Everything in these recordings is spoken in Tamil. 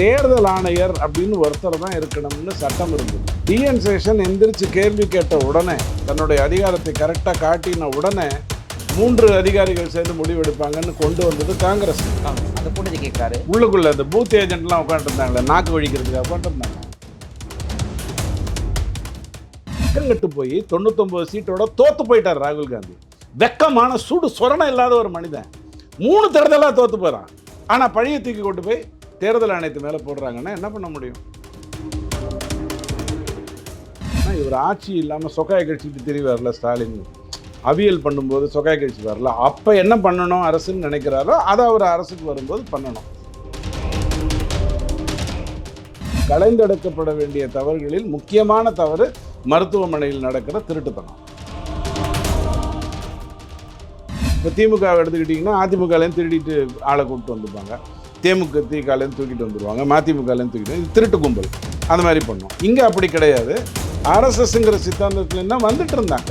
தேர்தல் ஆணையர் அப்படின்னு ஒருத்தர் தான் இருக்கணும்னு சட்டம் இருந்தது. டிஎன் சேஷன் எந்திரிச்சு கேள்வி கேட்ட உடனே தன்னுடைய அதிகாரத்தை கரெக்டாக காட்டின உடனே மூன்று அதிகாரிகள் சேர்ந்து முடிவெடுப்பாங்கன்னு கொண்டு வந்தது காங்கிரஸ். அந்த புரிஞ்சு கேட்குறாரு. உள்ளுக்குள்ள இந்த பூத் ஏஜென்ட்லாம் உட்காந்துருந்தாங்களே நாக்கு வழிக்கிறதுக்கு உட்காந்துருந்தாங்க கட்டு போய் தொண்ணூத்தொம்பது சீட்டோட தோத்து போயிட்டார் ராகுல் காந்தி. வெக்கமான சூடு சொரணம் இல்லாத ஒரு மனிதன். மூணு தேர்தலாக தோத்து போகிறான் ஆனால் பழைய தூக்கி கொண்டு போய் தேர்தல் ஆணையத்து மேலே போடுறாங்கன்னா என்ன பண்ண முடியும்? இவர் ஆட்சி இல்லாமல் சொக்காய தெரிய வரல ஸ்டாலின். அவியல் பண்ணும்போது சொக்காய கட்சி வரல. அப்போ என்ன பண்ணணும்? அரசுன்னு நினைக்கிறாரோ அதை அவர் அரசுக்கு வரும்போது பண்ணணும். கலைந்தெடுக்கப்பட வேண்டிய தவறுகளில் முக்கியமான தவறு மருத்துவமனையில் நடக்கிற திருட்டுத்தனம். இப்போ திமுக எடுத்துக்கிட்டிங்கன்னா அதிமுகலேருந்து திருடிட்டு ஆளை கூப்பிட்டு வந்துப்பாங்க தேமுக திகாலேருந்து தூக்கிட்டு வந்துடுவாங்க மதிமுகலேருந்து தூக்கிட்டு இது திருட்டு கும்பல். அந்த மாதிரி பண்ணோம். இங்கே அப்படி கிடையாது. ஆர்எஸ்எஸ்ங்கிற சித்தாந்தத்துல தான் வந்துட்டு இருந்தாங்க?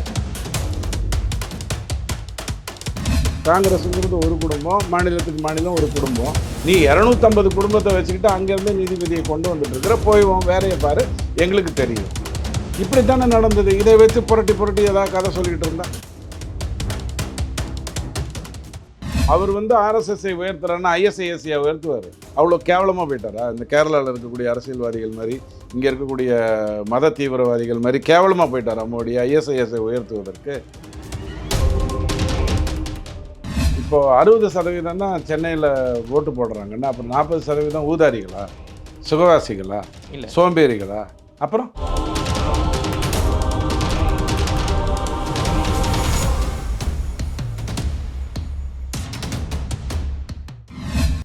காங்கிரஸுங்கிறது ஒரு குடும்பம் மாநிலத்துக்கு மாநிலம் ஒரு குடும்பம். நீ இரநூத்தம்பது குடும்பத்தை வச்சுக்கிட்டு அங்கேருந்து நீதிபதியை கொண்டு வந்துட்டு இருக்கிற போய்வோம் வேறையை பாரு எங்களுக்கு தெரியும். இப்படி தானே நடந்தது. இதை வச்சு புரட்டி புரட்டி ஏதாவது கதை சொல்லிக்கிட்டு இருந்தா? அவர் வந்து ஆர்எஸ்எஸ்ஐ உயர்த்துறாருன்னா ஐஎஸ்ஐஎஸ்சியை உயர்த்துவார். அவ்வளோ கேவலமாக போயிட்டாரா. இந்த கேரளாவில் இருக்கக்கூடிய அரசியல்வாதிகள் மாதிரி இங்கே இருக்கக்கூடிய மத தீவிரவாதிகள் மாதிரி கேவலமாக போயிட்டாரா மோடி ஐஎஸ்ஐஎஸ்ஐ உயர்த்துவதற்கு. இப்போ அறுபது சதவீதம் தான் சென்னையில் ஓட்டு போடுறாங்கன்னா அப்புறம் நாற்பது சதவீதம் ஊதாரிகளா? சுகவாசிகளா? இல்ல. சோம்பேறிகளா? அப்புறம்?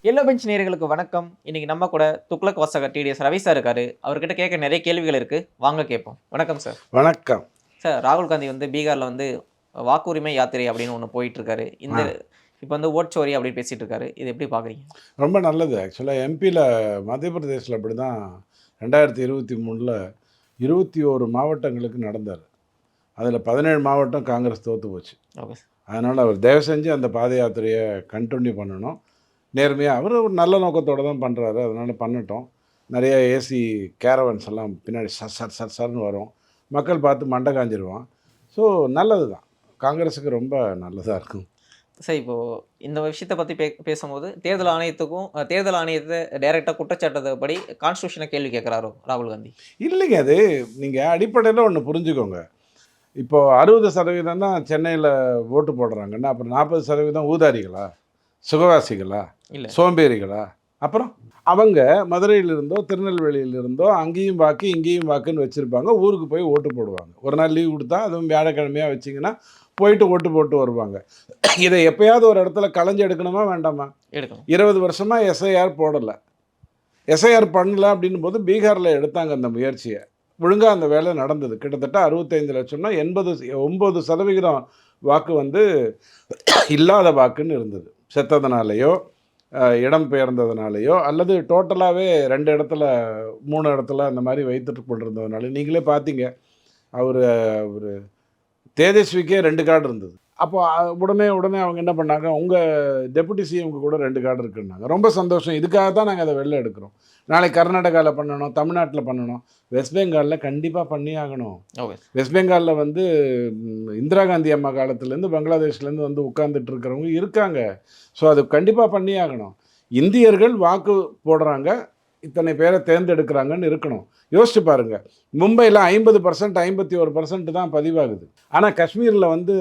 எல்லோ பெஞ்ச் நேயர்களுக்கு வணக்கம். இன்னைக்கு நம்ம கூட துக்ளக் வாசகர் டிடிஎஸ் ரவி சார் இருக்காரு. அவர்கிட்ட கேட்க நிறைய கேள்விகள் இருக்கு. வாங்க கேட்போம். வணக்கம் சார் வணக்கம். சார் ராகுல் காந்தி வந்து பீகார்ல வந்து வாக்குரிமை யாத்திரை அப்படின்னு ஒன்று போயிட்டு இருக்காரு இந்த இப்போ வந்து ஓட்சோரி அப்படின்னு பேசிட்டு இருக்காரு இது எப்படி பாக்குறீங்க? ரொம்ப நல்லது. ஆக்சுவலாக எம்பியில் மத்திய பிரதேசில் அப்படி தான் ரெண்டாயிரத்தி இருபத்தி மூணில் இருபத்தி ஓரு மாவட்டங்களுக்கு நடந்தார். அதில் பதினேழு மாவட்டம் காங்கிரஸ் தோற்று போச்சு. ஓகே சார் அதனால் அவர் தயவு செஞ்சு அந்த பாத யாத்திரையை கண்டினியூ பண்ணணும். நேர்மையாக அவர் ஒரு நல்ல நோக்கத்தோடு தான் பண்ணுறாரு அதனால் பண்ணட்டும். நிறைய ஏசி கேரவன்ஸ் எல்லாம் பின்னாடி சர் சர் சர் சர்னு வரும். மக்கள் பார்த்து மண்டை காஞ்சிருவான். ஸோ நல்லது தான். காங்கிரஸுக்கு ரொம்ப நல்லதாக இருக்கும். சார் இப்போ இந்த விஷயத்தை பத்தி பே பேசும்போது தேர்தல் ஆணையத்துக்கும் தேர்தல் ஆணையத்தை டைரக்டா குற்றச்சாட்டப்படி கான்ஸ்டியூஷனை கேள்வி கேட்கிறாரோ ராகுல் காந்தி? இல்லைங்க அது நீங்கள் அடிப்படையில் ஒன்று புரிஞ்சுக்கோங்க. இப்போ அறுபது சதவீதம் தான் சென்னையில் ஓட்டு போடுறாங்கன்னா அப்புறம் நாற்பது சதவீதம் ஊதாரிகளா? சுகவாசிகளா? இல்ல. சோம்பேறிகளா? அப்புறம் அவங்க மதுரையிலிருந்தோ திருநெல்வேலியிலிருந்தோ அங்கேயும் வாக்கு இங்கேயும் வாக்குன்னு வச்சுருப்பாங்க. ஊருக்கு போய் ஓட்டு போடுவாங்க. ஒரு நாள் லீவ் கொடுத்தா அதுவும் வியாழக்கிழமையாக வச்சிங்கன்னா போயிட்டு ஓட்டு போட்டு வருவாங்க. இதை எப்பயாவது ஒரு இடத்துல களைஞ்சு எடுக்கணுமா வேண்டாமா? எடுக்கணும். இருபது வருஷமாக எஸ்ஐஆர் போடலை. எஸ்ஐஆர் பண்ணல அப்படின்னும் போது பீகாரில் எடுத்தாங்க அந்த முயற்சியை. ஒழுங்காக அந்த வேலை நடந்தது. கிட்டத்தட்ட அறுபத்தைந்து லட்சம்னா எண்பது ஒம்பது சதவிகிதம் வாக்கு வந்து இல்லாத வாக்குன்னு இருந்தது. செத்ததுனாலேயோ இடம் பெயர்ந்ததுனாலேயோ அல்லது டோட்டலாகவே ரெண்டு இடத்துல மூணு இடத்துல அந்த மாதிரி வைத்துட்டு கொண்டிருந்ததுனால நீங்களே பார்த்தீங்க அவர் ஒரு தேஜஸ்விக்கே ரெண்டு கார்டு இருந்தது. அப்போ உடனே உடனே அவங்க என்ன பண்ணாங்க? உங்கள் டெபுட்டி சிஎம்க்கு கூட ரெண்டு கார்டு இருக்குன்னாங்க. ரொம்ப சந்தோஷம். இதுக்காக தான் நாங்கள் அதை வெளில எடுக்கிறோம். நாளைக்கு கர்நாடகாவில் பண்ணணும் தமிழ்நாட்டில் பண்ணணும். வெஸ்ட் பெங்காலில் கண்டிப்பாக பண்ணி ஆகணும் வெஸ்ட் பெங்காலில் வந்து இந்திரா காந்தி அம்மா காலத்துலேருந்து பங்களாதேஷ்லேருந்து வந்து உட்கார்ந்துட்டு இருக்கிறவங்க இருக்காங்க. ஸோ அது கண்டிப்பாக பண்ணி ஆகணும் இந்தியர்கள் வாக்கு போடுறாங்க. இத்தனை பேரை தேர்ந்தெடுக்கிறாங்கன்னு இருக்கணும். யோசிச்சு பாருங்க. மும்பையில் ஐம்பது பர்சன்ட் ஐம்பத்தி ஒரு பர்சன்ட் தான் பதிவாகுது. ஆனால் காஷ்மீரில் வந்து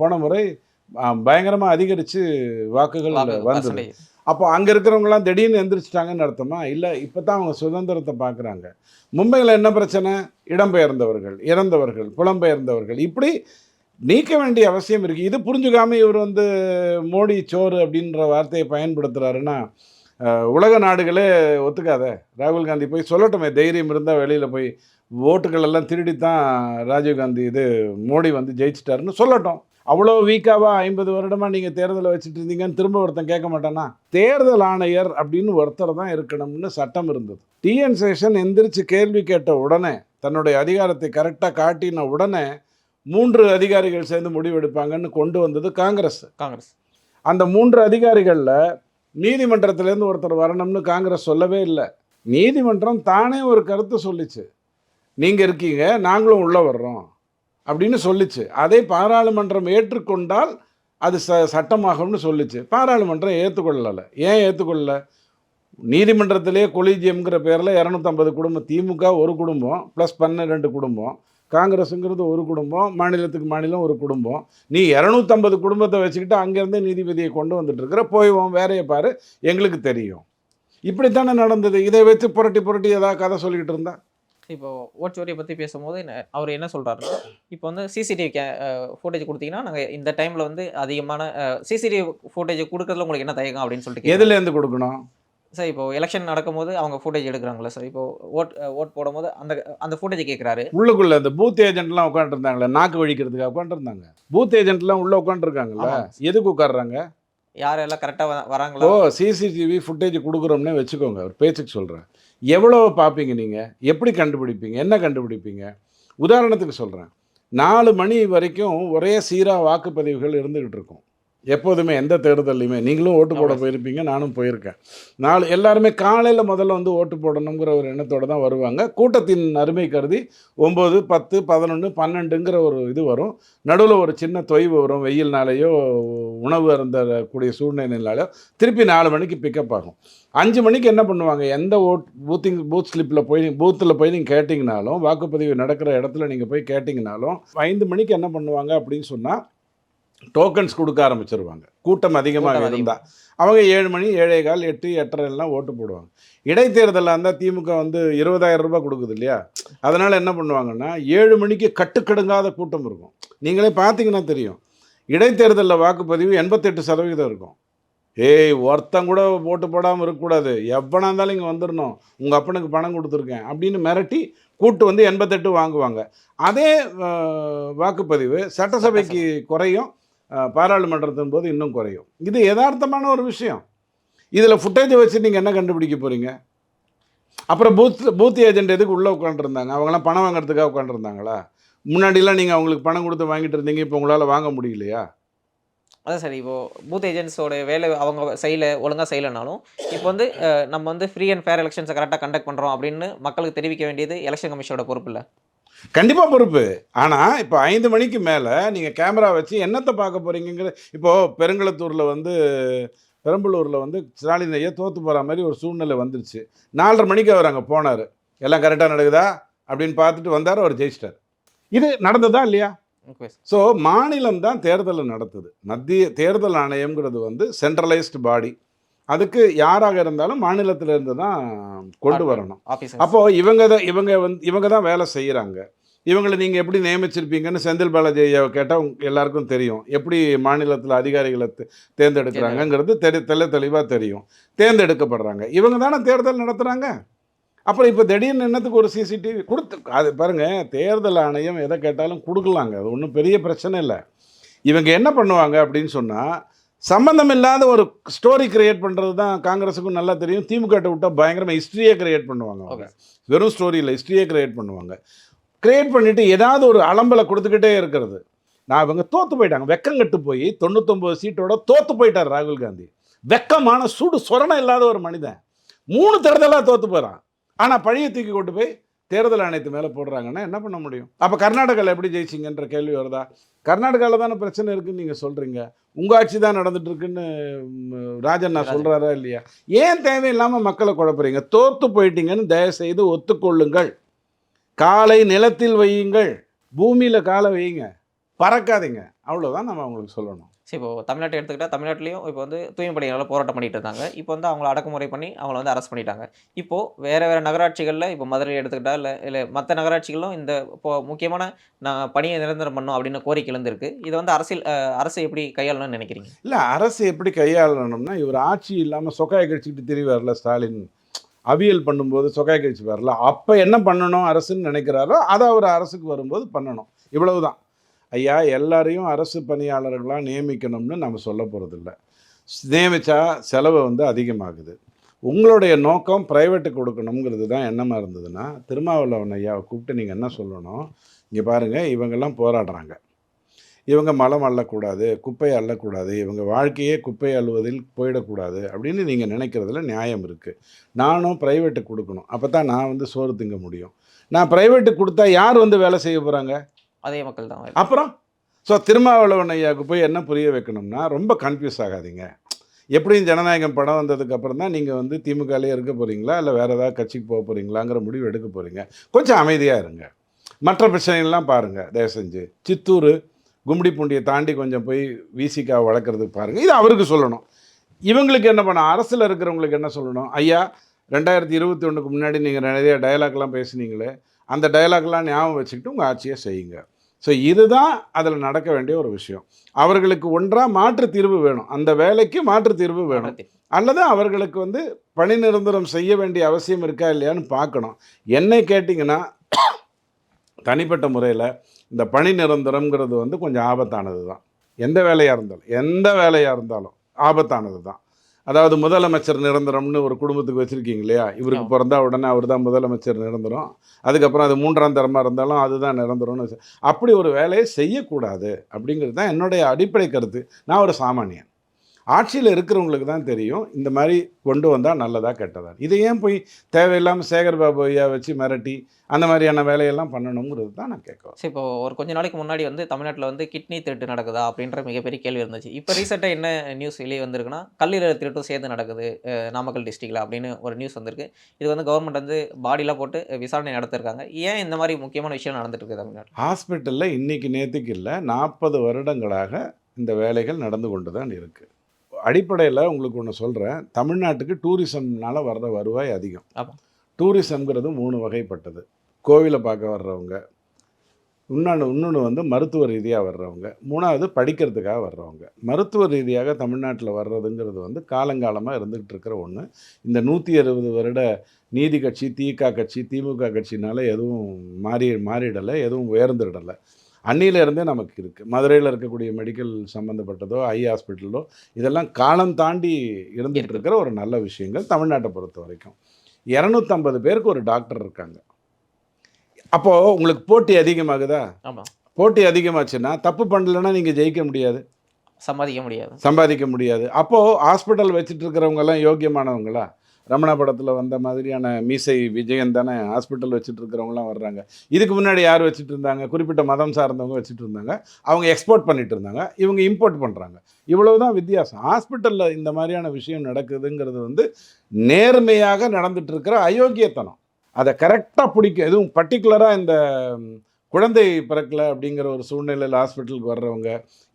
போன முறை பயங்கரமாக அதிகரித்து வாக்குகள் வந்தது. அப்போ அங்கே இருக்கிறவங்களாம் திடீர்னு எந்திரிச்சிட்டாங்கன்னு அர்த்தமா? இல்லை இப்போ தான் அவங்க சுதந்திரத்தை பார்க்குறாங்க. மும்பையில் என்ன பிரச்சனை? இடம்பெயர்ந்தவர்கள் இறந்தவர்கள் புலம்பெயர்ந்தவர்கள். இப்படி நீக்க வேண்டிய அவசியம் இருக்குது இது புரிஞ்சுக்காம இவர் வந்து மோடி சோறு அப்படின்ற வார்த்தையை பயன்படுத்துகிறாருன்னா உலக நாடுகளே ஒத்துக்காத. ராகுல் காந்தி போய் சொல்லட்டுமே தைரியம் இருந்தால் வெளியில் போய் ஓட்டுகள் எல்லாம் திருடி தான் ராஜீவ்காந்தி இது மோடி வந்து ஜெயிச்சிட்டாருன்னு சொல்லட்டும். அவ்வளோ வீக்காவா ஐம்பது வருடமாக நீங்கள் தேர்தலை வச்சுட்டு இருந்தீங்கன்னு திரும்ப ஒருத்தன் கேட்க மாட்டானா? தேர்தல் ஆணையர் அப்படின்னு ஒருத்தர் தான் இருக்கணும்னு சட்டம் இருந்தது. டிஎன் சேஷன் எந்திரிச்சு கேள்வி கேட்ட உடனே தன்னுடைய அதிகாரத்தை கரெக்டாக காட்டின உடனே மூன்று அதிகாரிகள் சேர்ந்து முடிவெடுப்பாங்கன்னு கொண்டு வந்தது காங்கிரஸ். காங்கிரஸ். அந்த மூன்று அதிகாரிகளில் நீதிமன்றத்திலேருந்து ஒருத்தர் வரணும்னு காங்கிரஸ் சொல்லவே இல்லை. நீதிமன்றம் தானே ஒரு கருத்தை சொல்லிச்சு. நீங்கள் இருக்கீங்க நாங்களும் உள்ளே வர்றோம் அப்படின்னு சொல்லிச்சு. அதை பாராளுமன்றம் ஏற்றுக்கொண்டால் அது ச சட்டமாகும்னு சொல்லிச்சு. பாராளுமன்றம் ஏற்றுக்கொள்ளலை. ஏன் ஏற்றுக்கொள்ளலை? நீதிமன்றத்திலே கொலீஜியம்ங்கிற பேரில் இரநூத்தம்பது குடும்பம் திமுக ஒரு குடும்பம் ப்ளஸ் பன்னிரெண்டு குடும்பம். காங்கிரஸுங்கிறது ஒரு குடும்பம் மாநிலத்துக்கு மாநிலம் ஒரு குடும்பம். நீ இரநூத்தம்பது குடும்பத்தை வச்சுக்கிட்டு அங்கேருந்து நீதிபதியை கொண்டு வந்துட்டு இருக்கிற போய்வோம் வேறையை பாரு எங்களுக்கு தெரியும். இப்படித்தானே நடந்தது? இதை வச்சு புரட்டி புரட்டி ஏதாவது கதை சொல்லிக்கிட்டு இருந்தா? இப்போ ஓட்சோரியை பற்றி பேசும்போது என்ன- அவர் என்ன சொல்கிறாருன்னா இப்போ வந்து சிசிடிவி கே ஃபுட்டேஜ் கொடுத்தீங்கன்னா நாங்கள் இந்த டைமில் வந்து அதிகமான சிசிடிவி ஃபுட்டேஜ் கொடுக்கறதுல உங்களுக்கு என்ன தயக்கம் அப்படின்னு சொல்லிட்டு. எதுலேருந்து கொடுக்கணும்? சார் இப்போ எலெக்ஷன் நடக்கும்போது அவங்க ஃபுட்டேஜ் எடுக்கிறாங்களா சார். இப்போ ஓட் ஓட் போடும்போது அந்த அந்த ஃபுட்டேஜ் கேட்குறாரு உள்ளுக்குள்ள இந்த பூத் ஏஜென்ட்லாம் உட்காந்துருந்தாங்களே நாக்கு வழிக்கிறதுக்காக உட்காந்துருந்தாங்க பூத் ஏஜென்ட்லாம் உள்ள உட்காந்துருக்காங்கல்ல ஆமாம். எதுக்கு உட்காடுறாங்க யார் எல்லாம் கரெக்டாக வராங்களா? இப்போ சிசிடிவி ஃபுட்டேஜ் கொடுக்குறோம்னே வச்சுக்கோங்க ஒரு பேச்சுக்கு சொல்கிறேன் எவ்வளோ பார்ப்பீங்க நீங்கள் எப்படி கண்டுபிடிப்பீங்க? என்ன கண்டுபிடிப்பீங்க? உதாரணத்துக்கு சொல்கிறேன் நாலு மணி வரைக்கும் ஒரே சீராக வாக்குப்பதிவுகள் இருந்துக்கிட்டு இருக்கும். எப்போதுமே எந்த தேர்தல்லையுமே நீங்களும் ஓட்டு போட. போயிருப்பீங்க நானும் போயிருக்கேன். நாலு எல்லாருமே காலையில் முதல்ல வந்து ஓட்டு போடணுங்கிற ஒரு எண்ணத்தோடு தான் வருவாங்க. கூட்டத்தின் அருமை கருதி ஒம்பது பத்து பதினொன்று பன்னெண்டுங்கிற ஒரு இது வரும். நடுவில் ஒரு சின்ன தொய்வு வரும். வெயில்னாலேயோ உணவு அருந்தக்கூடிய சூழ்நிலைனாலோ திருப்பி நாலு மணிக்கு பிக்கப் ஆகும். அஞ்சு மணிக்கு என்ன பண்ணுவாங்க? எந்த ஓட் பூத்திங் பூத் ஸ்லிப்பில் போய் பூத்தில் போய் நீங்கள் கேட்டிங்கனாலும் வாக்குப்பதிவு நடக்கிற இடத்துல நீங்கள் போய் கேட்டிங்கனாலும் ஐந்து மணிக்கு என்ன பண்ணுவாங்க அப்படின்னு சொன்னால் டோக்கன்ஸ் கொடுக்க ஆரம்பிச்சிருவாங்க. கூட்டம் அதிகமாக. இருந்தால் அவங்க ஏழு மணி ஏழே கால் எட்டு எட்டரை எல்லாம் ஓட்டு போடுவாங்க. இடைத்தேர்தலாக இருந்தால் திமுக வந்து இருபதாயிரம் ரூபாய் கொடுக்குது இல்லையா? அதனால் என்ன பண்ணுவாங்கன்னா ஏழு மணிக்கு கட்டுக்கடுங்காத கூட்டம் இருக்கும். நீங்களே பார்த்தீங்கன்னா தெரியும். இடைத்தேர்தலில் வாக்குப்பதிவு எண்பத்தெட்டு சதவீதம் இருக்கும். ஏய் ஒருத்தன் கூட ஓட்டு போடாமல் இருக்கக்கூடாது. எவனா இருந்தாலும் இங்கே வந்துடணும் உங்கள் அப்பனுக்கு பணம் கொடுத்துருக்கேன் அப்படின்னு மிரட்டி கூட்டு வந்து எண்பத்தெட்டு வாங்குவாங்க. அதே வாக்குப்பதிவு சட்டசபைக்கு குறையும். பாராளுமன்றத்தின் போது இன்னும் குறையும். இது யதார்த்தமான ஒரு விஷயம். இதில் ஃபுட்டேஜை வச்சு நீங்கள் என்ன கண்டுபிடிக்க போகிறீங்க அப்புறம் பூத் பூத் ஏஜென்ட் எதுக்கு உள்ளே உட்காந்துருந்தாங்க அவங்களாம் பணம் வாங்குறதுக்காக உட்காந்துருந்தாங்களா முன்னாடிலாம் நீங்கள் அவங்களுக்கு பணம் கொடுத்து வாங்கிட்டு இருந்தீங்க இப்போ உங்களால் வாங்க முடியலையா? அதான் சார் இப்போது பூத் ஏஜென்ட்ஸோட வேலை அவங்க செய்யலை ஒழுங்காக செய்யலைனாலும் இப்போ வந்து நம்ம வந்து ஃப்ரீ அண்ட் ஃபேர் எலெக்ஷன்ஸை கரெக்டாக கண்டக்ட் பண்ணுறோம் அப்படின்னு மக்களுக்கு தெரிவிக்க வேண்டியது எலெக்ஷன் கமிஷனோட பொறுப்பு இல்லை. கண்டிப்பாக பொறுப்பு. ஆனால் இப்போ ஐந்து மணிக்கு மேலே நீங்கள் கேமரா வச்சு என்னத்தை பார்க்க போகிறீங்கிற இப்போது பெருங்களத்தூரில் வந்து பெரம்பலூரில் வந்து ஸ்டாலின் ஐயா தோற்று போகிற மாதிரி ஒரு சூழ்நிலை வந்துருச்சு. நாலரை மணிக்கு அவர் அங்கே போனார். எல்லாம் கரெக்டாக நடக்குதா? அப்படின்னு பார்த்துட்டு வந்தார் அவர் ஜெயிச்சிட்டார். இது நடந்ததா இல்லையா? ஸோ மாநிலம் தான் தேர்தலை நடத்துது. மத்திய தேர்தல் ஆணையம்ங்கிறது வந்து சென்ட்ரலைஸ்டு பாடி அதுக்கு யாராக இருந்தாலும் மாநிலத்தில இருந்து தான் கொண்டு வரணும். அப்போது இவங்க தான் இவங்க வந்து இவங்க தான் வேலை செய்கிறாங்க இவங்களை நீங்கள் எப்படி நியமிச்சிருப்பீங்கன்னு செந்தில் பாலாஜி ஐயாவை கேட்டால் எல்லாருக்கும் தெரியும். எப்படி மாநிலத்தில் அதிகாரிகளை தேர்ந்தெடுக்கிறாங்கங்கிறது தெரி தெளி தெளிவாக தெரியும். தேர்ந்தெடுக்கப்படுறாங்க. இவங்க தானே தேர்தல் நடத்துகிறாங்க அப்புறம் இப்போ திடீர்னு என்னத்துக்கு ஒரு சிசிடிவி கொடுத்து அது பாருங்கள் தேர்தல் ஆணையம் எதை கேட்டாலும் கொடுக்கலாங்க. அது ஒன்றும் பெரிய பிரச்சனை இல்லை. இவங்க என்ன பண்ணுவாங்க அப்படின்னு சொன்னால் சம்மந்தம் இல்லாத ஒரு ஸ்டோரி கிரியேட் பண்ணுறது தான் காங்கிரஸுக்கும் நல்லா தெரியும். திமுக விட்டால் பயங்கரமாக ஹிஸ்ட்ரியே கிரியேட் பண்ணுவாங்க அவங்க. வெறும் ஸ்டோரி இல்லை ஹிஸ்ட்ரியே கிரியேட் பண்ணுவாங்க. கிரியேட் பண்ணிவிட்டு ஏதாவது ஒரு அலம்பலை கொடுத்துக்கிட்டே இருக்கிறது. நான் இவங்க தோற்று போயிட்டாங்க. வெக்கங்கட்டு போய் தொண்ணூத்தொம்பது சீட்டோட தோற்று போயிட்டார் ராகுல் காந்தி. வெக்கமான சூடு சொரணம் இல்லாத ஒரு மனிதன். மூணு தேர்தலாக தோற்று போகிறான் ஆனால் பழைய தூக்கி கொண்டு போய் தேர்தல் ஆணையத்து மேலே போடுறாங்கன்னா என்ன பண்ண முடியும்? அப்போ கர்நாடகாவில் எப்படி ஜெயிச்சிங்கன்ற கேள்வி வருதா? கர்நாடகாவில் தானே பிரச்சனை இருக்குன்னு நீங்கள் சொல்கிறீங்க உங்கள் ஆட்சி தான் நடந்துட்டு இருக்குன்னு ம், ராஜண்ணா ராஜன். சொல்கிறாரா இல்லையா? ஏன் தேவையில்லாமல் மக்களை குழப்புறீங்க? தோற்று போயிட்டீங்கன்னு தயவுசெய்து ஒத்துக்கொள்ளுங்கள். காலை நிலத்தில் வையுங்கள். பூமியில் காலை வையுங்க. பறக்காதீங்க. அவ்வளோதான் நம்ம அவங்களுக்கு சொல்லணும். சரி இப்போ தமிழ்நாட்டை எடுத்துக்கிட்டால் தமிழ்நாட்டிலையும் இப்போ வந்து தூய்மை பணியாளர் போராட்டம் பண்ணிட்டு இருந்தாங்க இப்போ வந்து அவங்கள அடக்குமுறை பண்ணி அவங்கள வந்து அரெஸ்ட் பண்ணிட்டாங்க. இப்போ வேற வேற நகராட்சிகளில் இப்போ மதுரை எடுத்துக்கிட்டா இல்லை இல்லை மற்ற நகராட்சிகளும் இந்த இப்போ முக்கியமான நான் பணியை நிரந்தரம் பண்ணும் அப்படின்னு கோரிக்கை எழுந்திருக்கு. இதை வந்து அரசியல் அரசு எப்படி கையாளணும்னு நினைக்கிறீங்க? இல்லை அரசு எப்படி கையாளணும்னா இவர் ஆட்சி இல்லாமல் சொக்காய கழிச்சுக்கிட்டு திரிவார்ல ஸ்டாலின். அவியல் பண்ணும்போது சொகை கழிச்சு வரல அப்போ என்ன பண்ணணும் அரசுன்னு நினைக்கிறாரோ அதை அவர் அரசுக்கு வரும்போது பண்ணணும். இவ்வளவுதான். ஐயா எல்லாரையும் அரசு பணியாளர்களாக நியமிக்கணும்னு நம்ம சொல்ல போகிறதில்ல நியமித்தா செலவு வந்து அதிகமாகுது. உங்களுடைய நோக்கம் ப்ரைவேட்டுக்கு கொடுக்கணுங்கிறது தான் என்னமாக இருந்ததுன்னா திருமாவளவன் ஐயாவை கூப்பிட்டு நீங்கள் என்ன சொல்லணும் இங்கே பாருங்கள் இவங்கெல்லாம் போராடுறாங்க. இவங்க மலம் அள்ளக்கூடாது குப்பை அள்ளக்கூடாது இவங்க வாழ்க்கையே குப்பை அள்ளுவதில் போயிடக்கூடாது அப்படின்னு நீங்கள் நினைக்கிறதுல நியாயம் இருக்குது நானும் ப்ரைவேட்டுக்கு கொடுக்கணும். அப்போ தான் நான் வந்து சோறு திங்க முடியும். நான் ப்ரைவேட்டுக்கு கொடுத்தா யார் வந்து வேலை செய்ய போகிறாங்க அதே மக்கள் தான். அப்புறம்? ஸோ திருமாவளவன் ஐயாவுக்கு போய் என்ன புரிய வைக்கணும்னா ரொம்ப கன்ஃபியூஸ் ஆகாதீங்க. எப்படியும் ஜனநாயகம் படம் வந்ததுக்கு அப்புறம் தான் நீங்கள் வந்து திமுகலே இருக்க போகிறீங்களா இல்லை வேறு ஏதாவது கட்சிக்கு போக போகிறீங்களாங்கிற முடிவு எடுக்க போகிறீங்க கொஞ்சம் அமைதியாக இருங்க. மற்ற பிரச்சனைகள்லாம் பாருங்கள் தயவு செஞ்சு. சித்தூர் கும்மிடிப்பூண்டியை தாண்டி கொஞ்சம் போய் விசிகா வளர்க்குறதுக்கு பாருங்கள் இது அவருக்கு சொல்லணும். இவங்களுக்கு என்ன பண்ண அரசில் இருக்கிறவங்களுக்கு என்ன சொல்லணும்? ஐயா ரெண்டாயிரத்தி இருபத்தி ஒன்றுக்கு முன்னாடி நீங்கள் நிறைய டயலாக்லாம் பேசுனீங்களே அந்த டயலாக்லாம் ஞாபகம் வச்சுக்கிட்டு உங்கள் ஆட்சியை செய்யுங்க. ஸோ இதுதான் அதில் நடக்க வேண்டிய ஒரு விஷயம். அவர்களுக்கு ஒன்றாக மாற்று தீர்வு வேணும். அந்த வேலைக்கு மாற்று தீர்வு வேணும். அல்லது அவர்களுக்கு வந்து பணி நிரந்தரம் செய்ய வேண்டிய அவசியம் இருக்கா இல்லையான்னு பார்க்கணும். என்னை கேட்டிங்கன்னா தனிப்பட்ட முறையில் இந்த பணி நிரந்தரம்ங்கிறது வந்து கொஞ்சம் ஆபத்தானது தான். எந்த வேலையாக இருந்தாலும் எந்த வேலையாக இருந்தாலும் ஆபத்தானது தான். அதாவது முதலமைச்சர் நிரந்தரம்னு ஒரு குடும்பத்துக்கு வச்சுருக்கீங்க இல்லையா? இவருக்கு. பிறந்தா உடனே அவர் தான் முதலமைச்சர் நிரந்தரம். அதுக்கப்புறம் அது மூன்றாம் தரமாக இருந்தாலும் அதுதான் நிரந்தரம்னு வச்சு- அப்படி ஒரு வேலையை செய்யக்கூடாது அப்படிங்கிறது தான் என்னுடைய அடிப்படை கருத்து. நான் ஒரு சாமானியன். ஆட்சியில் இருக்கிறவங்களுக்கு தான் தெரியும் இந்த மாதிரி கொண்டு வந்தால் நல்லதா கெட்டதா. இதை ஏன் போய் தேவையில்லாமல் சேகர் பாபு ஐயா வச்சு மிரட்டி அந்த மாதிரியான வேலையெல்லாம் பண்ணணுங்கிறது தான் நான் கேட்க வரேன். சரி இப்போ ஒரு கொஞ்ச நாளைக்கு முன்னாடி வந்து தமிழ்நாட்டில் வந்து கிட்னி திருட்டு நடக்குதா அப்படின்ற மிகப்பெரிய கேள்வி இருந்துச்சு. இப்போ ரீசெண்டாக என்ன நியூஸ் வெளியே வந்திருக்குன்னா கல்லீரல் திருட்டும் சேர்ந்து நடக்குது நாமக்கல் டிஸ்ட்ரிக்டில் அப்படின்னு ஒரு நியூஸ் வந்திருக்கு. இது வந்து கவர்மெண்ட் வந்து பாடிலாம் போட்டு விசாரணை நடத்திருக்காங்க. ஏன் இந்த மாதிரி முக்கியமான விஷயம் நடந்துட்டு இருக்கு தமிழ்நாட்டில்? ஹாஸ்பிட்டலில் இன்னைக்கு நேற்றுக்கு இல்லை நாற்பது வருடங்களாக இந்த வேலைகள் நடந்து கொண்டு தான் இருக்குது அடிப்படையில் உங்களுக்கு ஒன்று சொல்கிறேன் தமிழ்நாட்டுக்கு டூரிசம்னால வர்ற வருவாய் அதிகம். டூரிசம்ங்கிறது மூணு வகைப்பட்டது. கோவிலை பார்க்க வர்றவங்க இன்னொன்று இன்னொன்று வந்து மருத்துவ ரீதியாக வர்றவங்க மூணாவது படிக்கிறதுக்காக வர்றவங்க. மருத்துவ ரீதியாக தமிழ்நாட்டில் வர்றதுங்கிறது வந்து காலங்காலமாக இருந்துகிட்டு இருக்கிற ஒன்று இந்த நூற்றி அறுபது வருட நீதி கட்சி திக கட்சி திமுக கட்சினால எதுவும் மாறி மாறிடலை எதுவும் உயர்ந்துடலை அன்னியிலேருந்தே நமக்கு இருக்குது மதுரையில் இருக்கக்கூடிய மெடிக்கல் சம்மந்தப்பட்டதோ ஐ ஹாஸ்பிட்டலோ இதெல்லாம் காலம் தாண்டி இருந்துகிட்டு இருக்கு. இருக்கிற ஒரு நல்ல விஷயங்கள் தமிழ்நாட்டை பொறுத்த வரைக்கும். இரநூத்தம்பது பேருக்கு ஒரு டாக்டர் இருக்காங்க. அப்போது உங்களுக்கு போட்டி அதிகமாகுதா? ஆமாம் போட்டி அதிகமாச்சுன்னா தப்பு பண்ணலைன்னா நீங்கள் ஜெயிக்க முடியாது. சம்பாதிக்க முடியாது. சம்பாதிக்க முடியாது. அப்போது ஹாஸ்பிட்டல் வச்சுட்டு இருக்கிறவங்கெல்லாம் யோக்கியமானவங்களா? ரமணா படத்தில் வந்த மாதிரியான மீசை விஜயன் தானே ஹாஸ்பிட்டல் வச்சுட்டு இருக்கிறவங்களாம் வர்றாங்க. இதுக்கு முன்னாடி யார் வச்சுட்டு இருந்தாங்க குறிப்பிட்ட மதம் சார்ந்தவங்க வச்சுட்டு இருந்தாங்க அவங்க எக்ஸ்போர்ட் பண்ணிட்டு இருந்தாங்க இவங்க இம்போர்ட் பண்ணுறாங்க இவ்வளவு தான் வித்தியாசம் ஹாஸ்பிட்டலில் இந்த மாதிரியான விஷயம் நடக்குதுங்கிறது வந்து நேர்மையாக நடந்துட்டு இருக்கிற அயோக்கியத்தனம். அதை கரெக்டாக பிடிக்கும் எதுவும் பர்டிகுலராக இந்த குழந்தை பிறக்கல அப்படிங்கிற ஒரு சூழ்நிலையில் ஹாஸ்பிட்டலுக்கு வர்றவங்க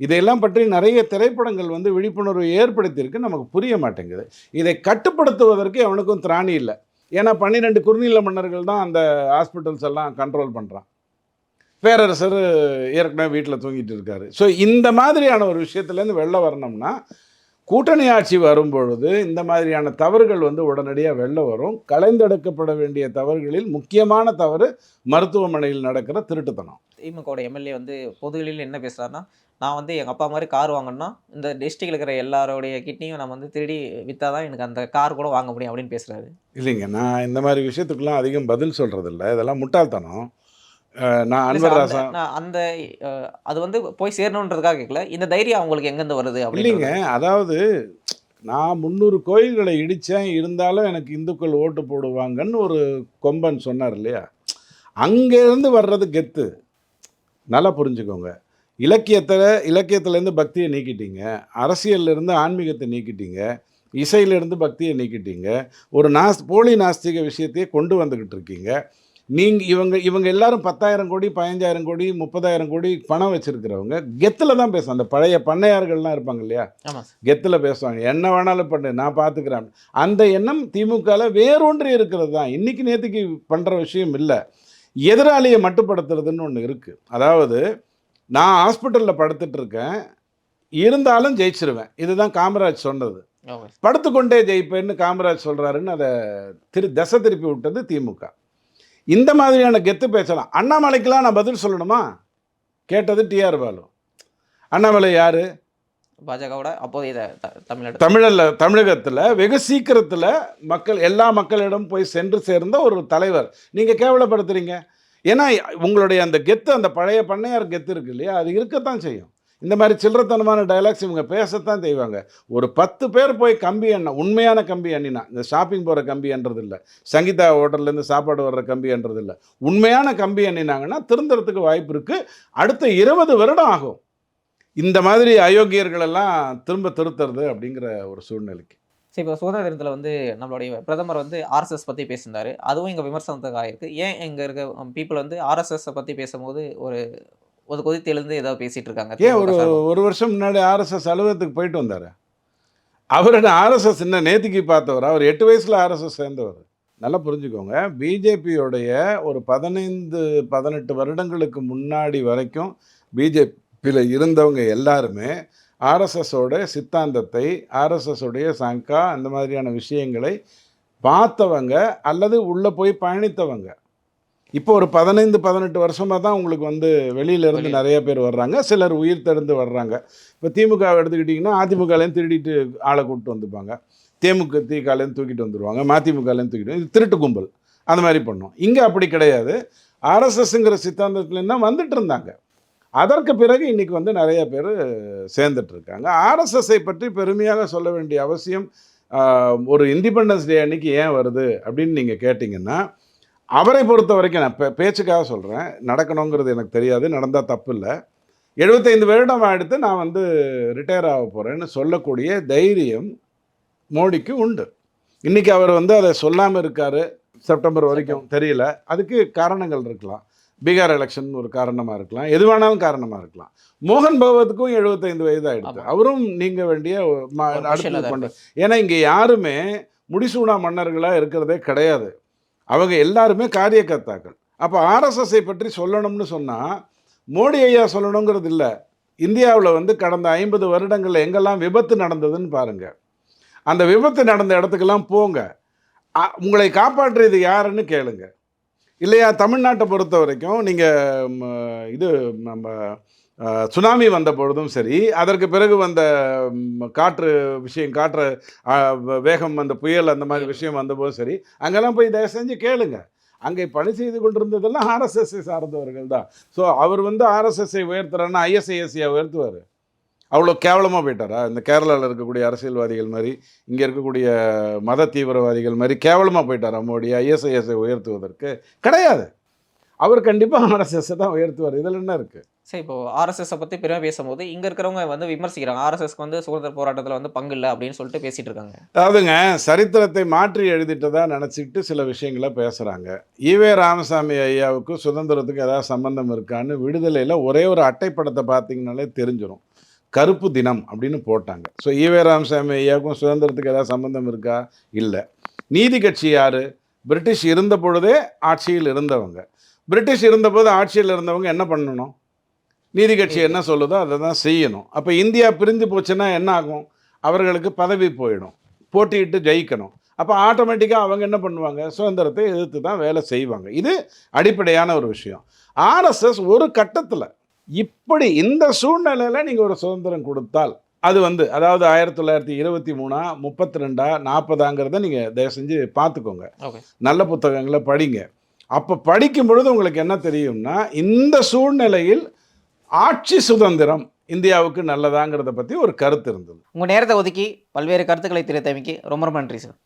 இதையெல்லாம் பற்றி நிறைய திரைப்படங்கள் வந்து விழிப்புணர்வு ஏற்படுத்தியிருக்கு. நமக்கு புரிய மாட்டேங்குது. இதை கட்டுப்படுத்துவதற்கு அவனுக்கும் திராணி இல்லை. ஏன்னா பன்னிரெண்டு குறுநில மன்னர்கள் தான் அந்த ஹாஸ்பிட்டல்ஸ் எல்லாம் கண்ட்ரோல் பண்ணுறான் பேரரசர் ஏற்கனவே வீட்டில் தூங்கிட்டு இருக்காரு. ஸோ இந்த மாதிரியான ஒரு விஷயத்துலேருந்து வெளில வரணும்னா கூட்டணி ஆட்சி வரும்பொழுது இந்த மாதிரியான தவறுகள் வந்து உடனடியாக வெளில வரும். கலைந்தெடுக்கப்பட வேண்டிய தவறுகளில் முக்கியமான தவறு மருத்துவமனையில் நடக்கிற திருட்டுத்தனம். திமுகவோட எம்எல்ஏ வந்து பொதுவெளியில் என்ன பேசுறாருன்னா நான் வந்து எங்கள் அப்பா மாதிரி கார் வாங்கணும்னா இந்த டிஸ்ட்ரிக்டில் இருக்கிற எல்லாரோடைய கிட்னியும் நான் வந்து திருடி விற்றா தான் எனக்கு அந்த கார் கூட வாங்க முடியும் அப்படின்னு பேசுறாரு. இல்லைங்க நான் இந்த மாதிரி விஷயத்துக்கெல்லாம் அதிகம் பதில் சொல்கிறதில்ல இதெல்லாம் முட்டாள்தனம். நான் இல்ல அன்வர் சார், ராசா அந்த- நான் அந்த அது வந்து போய் சேரணுன்றதுக்காக கேட்கல இந்த தைரியம் அவங்களுக்கு எங்கேருந்து வருது இல்லைங்க அதாவது நான் முந்நூறு கோயில்களை இடித்தேன் இருந்தாலும் எனக்கு இந்துக்கள் ஓட்டு போடுவாங்கன்னு ஒரு கொம்பன் சொன்னார் இல்லையா? அங்கேருந்து வர்றது கெத்து. நல்லா புரிஞ்சுக்கோங்க. இலக்கியத்தில் இலக்கியத்துலேருந்து பக்தியை நீக்கிட்டீங்க. அரசியல்லேருந்து ஆன்மீகத்தை நீக்கிட்டீங்க. இசையிலேருந்து பக்தியை நீக்கிட்டீங்க. ஒரு நாஸ் போலி நாஸ்திக விஷயத்தையே கொண்டு வந்துக்கிட்டு இருக்கீங்க. நீங்கள் இவங்க இவங்க எல்லாரும் பத்தாயிரம் கோடி பதினஞ்சாயிரம் கோடி முப்பதாயிரம் கோடி பணம் வச்சுருக்கிறவங்க கெத்தில் தான் பேசும் அந்த பழைய பண்ணையார்கள்லாம் இருப்பாங்க இல்லையா? கெத்தில் பேசுவாங்க. என்ன வேணாலும் பண்ணு நான் பார்த்துக்கிறேன் அந்த எண்ணம் திமுகவில் வேரூன்றி இருக்கிறது தான். இன்றைக்கி நேற்றுக்கு பண்ணுற விஷயம் இல்லை. எதிராளியை மட்டுப்படுத்துறதுன்னு ஒன்று இருக்குது அதாவது நான் ஹாஸ்பிட்டலில் படுத்துட்டு இருக்கேன் இருந்தாலும் ஜெயிச்சிருவேன். இதுதான் காமராஜ் சொன்னது. படுத்துக்கொண்டே ஜெயிப்பேன்னு காமராஜ் சொல்கிறாருன்னு அதை திரு திசை திருப்பி விட்டது திமுக. இந்த மாதிரியான கெத்து பேசலாம். அண்ணாமலைக்கெல்லாம் நான் பதில் சொல்லணுமா? கேட்டது டிஆர் பாலு. அண்ணாமலை யார்? பாஜகவோட அப்போதைய த- த- தமிழ்நாடு தமிழில் தமிழகத்தில் வெகு சீக்கிரத்தில் மக்கள் எல்லா மக்களிடம் போய் சென்று சேர்ந்த ஒரு தலைவர். நீங்கள் கேவலப்படுத்துறீங்க. ஏன்னா உங்களுடைய அந்த கெத்து அந்த பழைய பண்ணையார் கெத்து இருக்கு இல்லையா? அது இருக்கத்தான் செய்யும். இந்த மாதிரி சில்லறத்தனமான டைலாக்ஸ் இவங்க பேசத்தான் செய்வாங்க. ஒரு பத்து பேர் போய் கம்பி எண்ணெய் உண்மையான கம்பி எண்ணினா இந்த ஷாப்பிங் போகிற கம்பி என்றது இல்லை. சங்கீதா ஹோட்டல்லேருந்து சாப்பாடு வர்ற கம்பி என்றது இல்லை. உண்மையான கம்பி எண்ணினாங்கன்னா திருந்துறதுக்கு வாய்ப்பு இருக்குது அடுத்த இருபது வருடம் ஆகும். இந்த மாதிரி அயோக்கியர்களெல்லாம் திரும்ப திருத்துறது அப்படிங்கிற ஒரு சூழ்நிலைக்கு. சரி இப்போ சுதந்திர தினத்தில் வந்து நம்மளுடைய பிரதமர் வந்து ஆர்எஸ்எஸ் பற்றி பேசியிருந்தார். அதுவும் இங்கே விமர்சனத்துக்கு ஆகிருக்கு ஏன் இங்கே இருக்க பீப்புள் வந்து ஆர்எஸ்எஸ் பற்றி பேசும்போது ஒரு ஒரு கொதித்து எழுந்து ஏதோ பேசிட்டு இருக்காங்க ஏன் ஒரு. ஒரு வருஷம் முன்னாடி ஆர்எஸ்எஸ் அலுவலகத்துக்கு போயிட்டு வந்தார். அவரோட ஆர்எஸ்எஸ் என்ன நேத்திக்கு பார்த்தவர்? அவர் எட்டு வயசில் ஆர்எஸ்எஸ் சேர்ந்தவர். நல்லா புரிஞ்சுக்கோங்க. பிஜேபியோடைய ஒரு பதினைந்து பதினெட்டு வருடங்களுக்கு முன்னாடி வரைக்கும் பிஜேபியில் இருந்தவங்க எல்லாருமே ஆர்எஸ்எஸோட சித்தாந்தத்தை ஆர்எஸ்எஸ் உடைய சங்கா அந்த மாதிரியான விஷயங்களை பார்த்தவங்க அல்லது உள்ளே போய் பயணித்தவங்க. இப்போ ஒரு பதினைந்து பதினெட்டு வருஷமாக தான் உங்களுக்கு வந்து வெளியில இருந்து வெளிய. நிறைய பேர் வர்றாங்க. சிலர் உயிர் தெழுந்து வர்றாங்க. இப்போ திமுக எடுத்துக்கிட்டிங்கன்னா அதிமுகலேருந்து திருடிட்டு ஆளை கூப்பிட்டு வந்துப்பாங்க. தேமுக திகாலேருந்து தூக்கிட்டு வந்துடுவாங்க மதிமுகலேருந்து தூக்கிட்டு இது திருட்டு கும்பல். அந்த மாதிரி பண்ணோம். இங்கே அப்படி கிடையாது. ஆர்எஸ்எஸ்ங்கிற சித்தாந்தத்துலேருந்து தான் வந்துட்டு இருந்தாங்க. அதற்கு பிறகு இன்னைக்கு வந்து நிறைய பேர் சேர்ந்துட்டு இருக்காங்க. ஆர்எஸ்எஸ்ஸை பற்றி பெருமையாக சொல்ல வேண்டிய அவசியம் ஒரு இண்டிபெண்டன்ஸ் டே அன்னைக்கு ஏன் வருது அப்படின்னு நீங்கள் கேட்டிங்கன்னா அவரை பொறுத்த வரைக்கும் நான் பே- பேச்சுக்காக சொல்கிறேன் நடக்கணுங்கிறது எனக்கு தெரியாது. நடந்தால் தப்பு இல்லை எழுபத்தைந்து வருடம் எடுத்து நான் வந்து ரிட்டையர் ஆக போகிறேன்னு சொல்லக்கூடிய தைரியம் மோடிக்கு உண்டு. இன்னைக்கு அவர் வந்து அதை சொல்லாமல் இருக்காரு. செப்டம்பர் வரைக்கும் தெரியல. அதுக்கு காரணங்கள் இருக்கலாம். பீகார் எலெக்ஷன் ஒரு காரணமாக இருக்கலாம். எது வேணாலும் காரணமாக இருக்கலாம். மோகன் பகவத்துக்கும் எழுபத்தைந்து வயது. அவரும் நீங்க வேண்டிய அடுத்து கொண்டு ஏன்னா இங்கே யாருமே முடிசூடா மன்னர்களாக இருக்கிறதே கிடையாது. அவங்க எல்லாருமே காரியகர்த்தாக்கள். அப்போ ஆர்எஸ்எஸ்ஸை பற்றி சொல்லணும்னு சொன்னால் மோடி ஐயா சொல்லணுங்கிறது இல்லை. இந்தியாவில் வந்து கடந்த ஐம்பது வருடங்களில் எங்கெல்லாம் விபத்து நடந்ததுன்னு பாருங்கள் அந்த விபத்து நடந்த இடத்துக்கெல்லாம் போங்க. அ- உங்களை காப்பாற்றியது யாருன்னு கேளுங்க. இல்லையா தமிழ்நாட்டை பொறுத்த வரைக்கும் நீங்கள் இது நம்ம சுனாமி வந்த பொழுதும் சரி அதற்கு பிறகு வந்த காற்று விஷயம் காற்று வேகம் அந்த புயல் அந்த மாதிரி விஷயம் வந்தபோது சரி அங்கெல்லாம் போய் தயவு செஞ்சு கேளுங்க. அங்கே பணி செய்து கொண்டிருந்ததெல்லாம் ஆர்எஸ்எஸ்ஐ சார்ந்தவர்கள் தான். ஸோ அவர் வந்து ஆர்எஸ்எஸ்ஐ உயர்த்துறாருன்னா ஐஎஸ்ஐஎஸ்சியை உயர்த்துவார். அவ்வளோ கேவலமாக போயிட்டாரா? இந்த கேரளாவில் இருக்கக்கூடிய அரசியல்வாதிகள் மாதிரி இங்கே இருக்கக்கூடிய மத தீவிரவாதிகள் மாதிரி கேவலமாக போயிட்டாரா மோடி? ஐஎஸ்ஐஎஸ்ஐ உயர்த்துவதற்கு? கிடையாது. அவர் கண்டிப்பாக ஆர்எஸ்எஸ்ஸை தான் உயர்த்துவார். இதில் என்ன இருக்குது சரி இப்போ ஆர்எஸ்எஸ் பற்றி பெருமை பேசும்போது இங்கே இருக்கிறவங்க வந்து விமர்சிக்கிறாங்க. ஆர்எஸ்எஸ்க்கு வந்து சுதந்திர போராட்டத்தில் வந்து பங்கு இல்லை அப்படின்னு சொல்லிட்டு பேசிட்டு இருக்காங்க. அதாவதுங்க சரித்திரத்தை மாற்றி எழுதிட்டதா நினச்சிக்கிட்டு சில விஷயங்களை பேசுகிறாங்க ஈவே ராமசாமி ஐயாவுக்கு சுதந்திரத்துக்கு ஏதாவது சம்பந்தம் இருக்கான்னு விடுதலையில் ஒரே ஒரு அட்டைப்படத்தை பார்த்தீங்கனாலே தெரிஞ்சிடும் கருப்பு தினம் அப்படின்னு போட்டாங்க. ஸோ ஈவே ராமசாமி ஐயாவுக்கும் சுதந்திரத்துக்கு ஏதாவது சம்பந்தம் இருக்கா? இல்லை. நீதி கட்சி யார்? பிரிட்டிஷ் இருந்த பொழுதே ஆட்சியில் இருந்தவங்க. பிரிட்டிஷ் இருந்தபோது ஆட்சியில் இருந்தவங்க என்ன பண்ணணும்? நீதி கட்சி என்ன சொல்லுதோ அதை தான் செய்யணும். அப்போ இந்தியா பிரிந்து போச்சுன்னா என்ன ஆகும்? அவர்களுக்கு பதவி போயிடும். போட்டியிட்டு ஜெயிக்கணும். அப்போ ஆட்டோமேட்டிக்காக அவங்க என்ன பண்ணுவாங்க? சுதந்திரத்தை எதிர்த்து தான் வேலை செய்வாங்க. இது அடிப்படையான ஒரு விஷயம். ஆர்எஸ்எஸ் ஒரு கட்டத்தில் இப்படி இந்த சூழ்நிலையில் நீங்கள் ஒரு சுதந்திரம் கொடுத்தால் அது வந்து அதாவது ஆயிரத்தி தொள்ளாயிரத்தி இருபத்தி மூணா முப்பத்தி ரெண்டா நாற்பதாங்கிறத நீங்கள் தயவு செஞ்சு பார்த்துக்கோங்க. நல்ல புத்தகங்களை படிங்க. அப்போ படிக்கும் பொழுது உங்களுக்கு என்ன தெரியும்னா இந்த சூழ்நிலையில் ஆட்சி சுதந்திரம் இந்தியாவுக்கு நல்லதாங்கிறத பற்றி ஒரு கருத்து இருந்தது. உங்கள் நேரத்தை ஒதுக்கி பல்வேறு கருத்துக்களை தெரிவித்தமைக்கு ரொம்ப ரொம்ப நன்றி சார்.